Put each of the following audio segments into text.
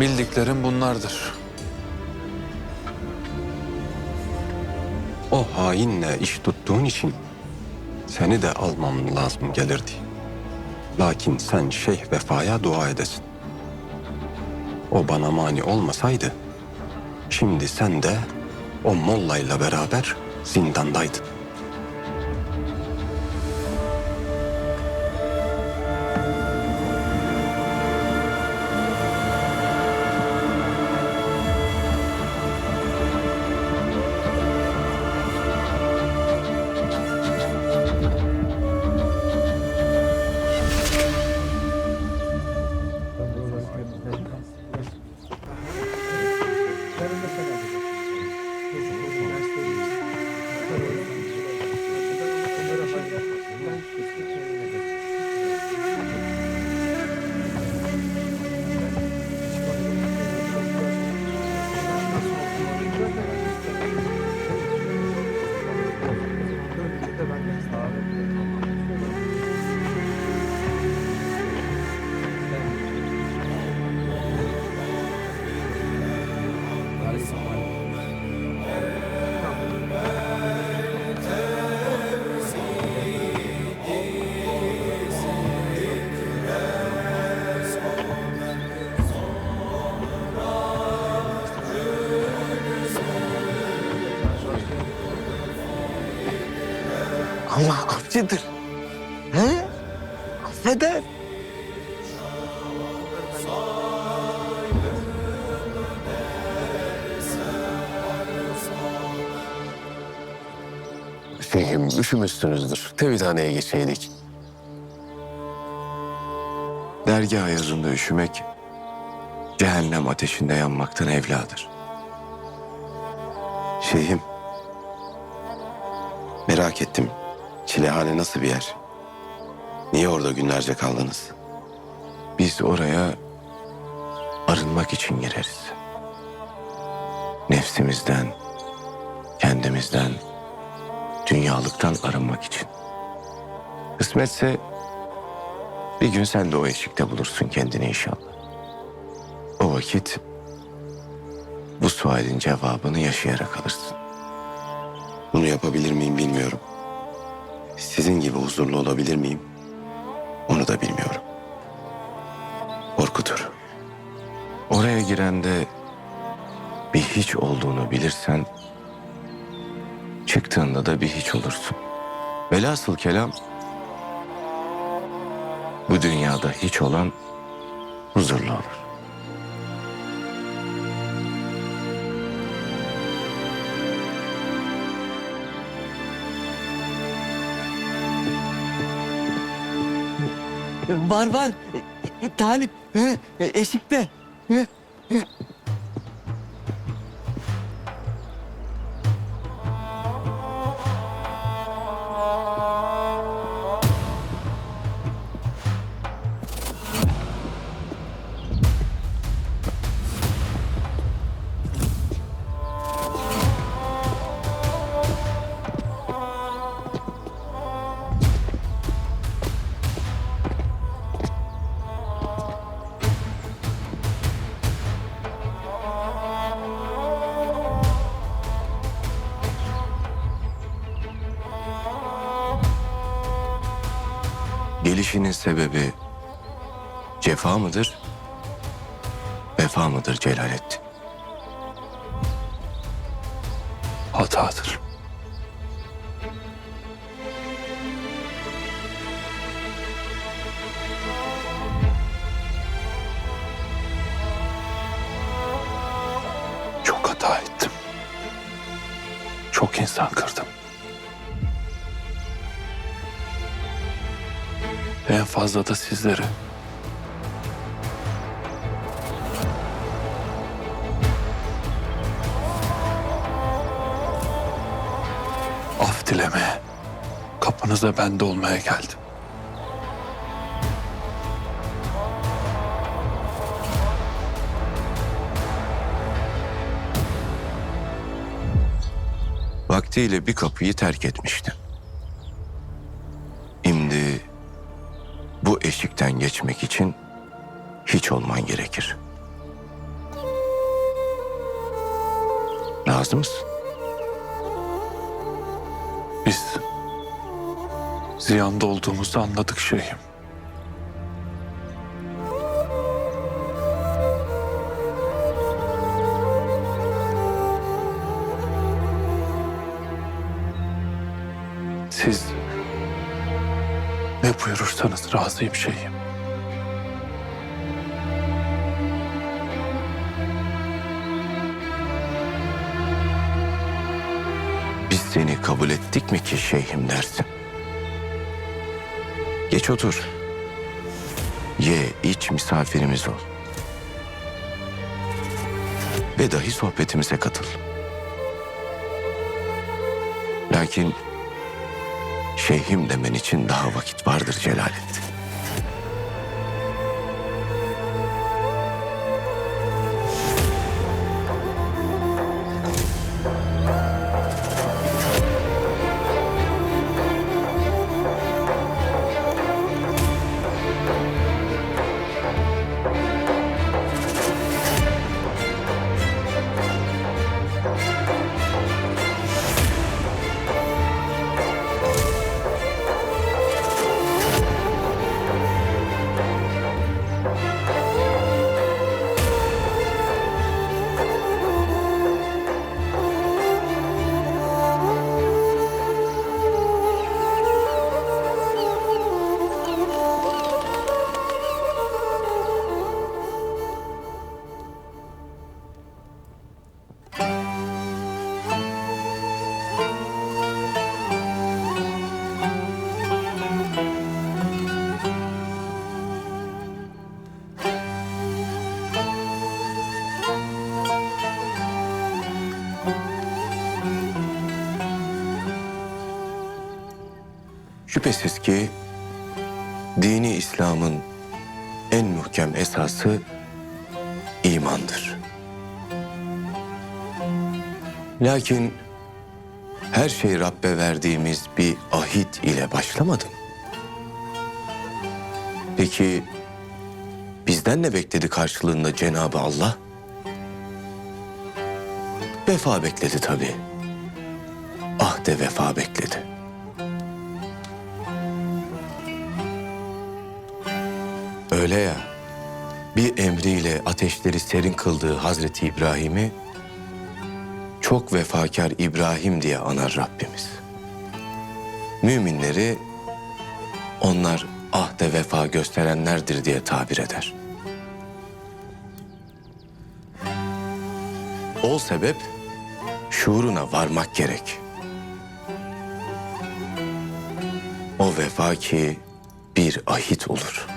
Bildiklerim bunlardır. O hainle iş tuttuğun için seni de almam lazım gelirdi. Lakin sen Şeyh Vefa'ya dua edesin. O bana mani olmasaydı, şimdi sen de o mollayla beraber zindandaydın. Affedir. He? Affeder. Şeyhim üşümüşsünüzdür. Tevhidhaneye geçeydik. Dergah ayazında üşümek, cehennem ateşinde yanmaktan evladır. Şeyhim. Merak ettim. Çilehane nasıl bir yer? Niye orada günlerce kaldınız? Biz oraya arınmak için gireriz. Nefsimizden, kendimizden, dünyalıktan arınmak için. Kısmetse bir gün sen de o eşikte bulursun kendini inşallah. O vakit bu sualin cevabını yaşayarak alırsın. Bunu yapabilir miyim bilmiyorum. Sizin gibi huzurlu olabilir miyim? Onu da bilmiyorum. Korkutur. Oraya girende bir hiç olduğunu bilirsen çıktığında da bir hiç olursun. Velhasıl kelam bu dünyada hiç olan huzurlu olur. Var var. E, e, Talip. E, Eşikte. Gelişinin sebebi cefa mıdır? Vefa mıdır Celalettin? Hatadır. Çok hata ettim. Çok insan kırdım. En fazla da sizleri. Af dilemeye, kapınıza bende olmaya geldim. Vaktiyle bir kapıyı terk etmiştin. bu eşikten geçmek için hiç olman gerekir. Razı mısın? Biz ziyanda olduğumuzu anladık şeyhim. Siz ne buyurursanız razıyım şeyhim. Biz seni kabul ettik mi ki şeyhim dersin? Geç otur. Ye, iç, misafirimiz ol. Ve dahi sohbetimize katıl. Lakin şeyhim demen için daha vakit vardır Celalettin. Şüphesiz ki dini İslam'ın en muhkem esası imandır. Lakin her şey Rabbe verdiğimiz bir ahit ile başlamadı mı? Peki bizden ne bekledi karşılığında Cenabı Allah? Vefa bekledi tabii. Ahde vefa bekledi. Öyle ya. Bir emriyle ateşleri serin kıldığı Hazreti İbrahim'i çok vefakar İbrahim diye anar Rabbimiz. Müminleri onlar ahde vefa gösterenlerdir diye tabir eder. O sebep şuuruna varmak gerek. O vefa ki bir ahit olur.''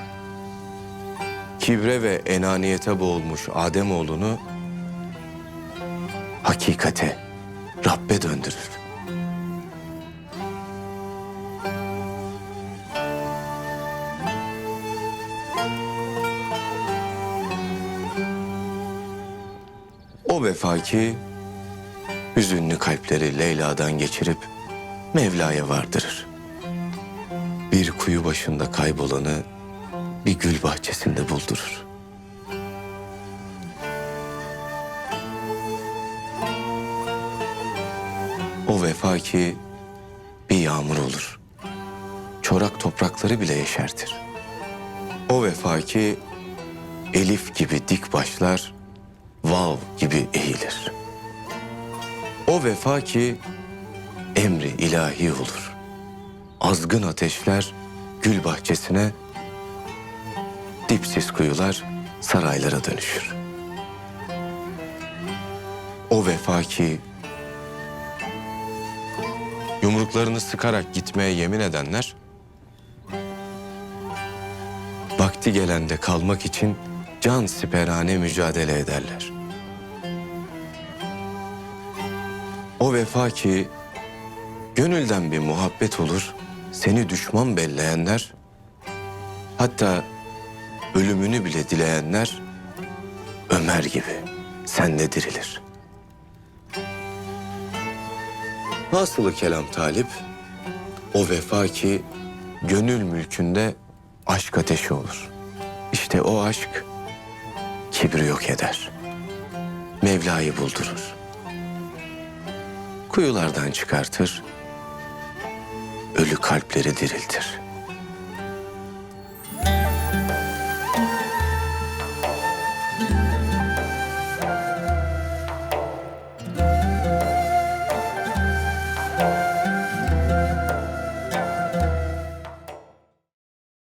Kibre ve enaniyete boğulmuş Ademoğlunu hakikate, Rabbe döndürür. O vefa ki hüzünlü kalpleri Leyla'dan geçirip Mevla'ya vardırır. Bir kuyu başında kaybolanı bir gül bahçesinde buldurur. O vefa ki bir yağmur olur. Çorak toprakları bile yeşertir. O vefa ki elif gibi dik başlar, vav gibi eğilir. O vefa ki emri ilahi olur. Azgın ateşler gül bahçesine dipsiz kuyular saraylara dönüşür. O vefa ki yumruklarını sıkarak gitmeye yemin edenler vakti gelende kalmak için can siperhane mücadele ederler. O vefa ki gönülden bir muhabbet olur, seni düşman belleyenler hatta ölümünü bile dileyenler Ömer gibi senle dirilir. Hasılı kelam talip, o vefa ki gönül mülkünde aşk ateşi olur. İşte o aşk kibri yok eder. Mevla'yı buldurur. kuyulardan çıkartır, ölü kalpleri diriltir.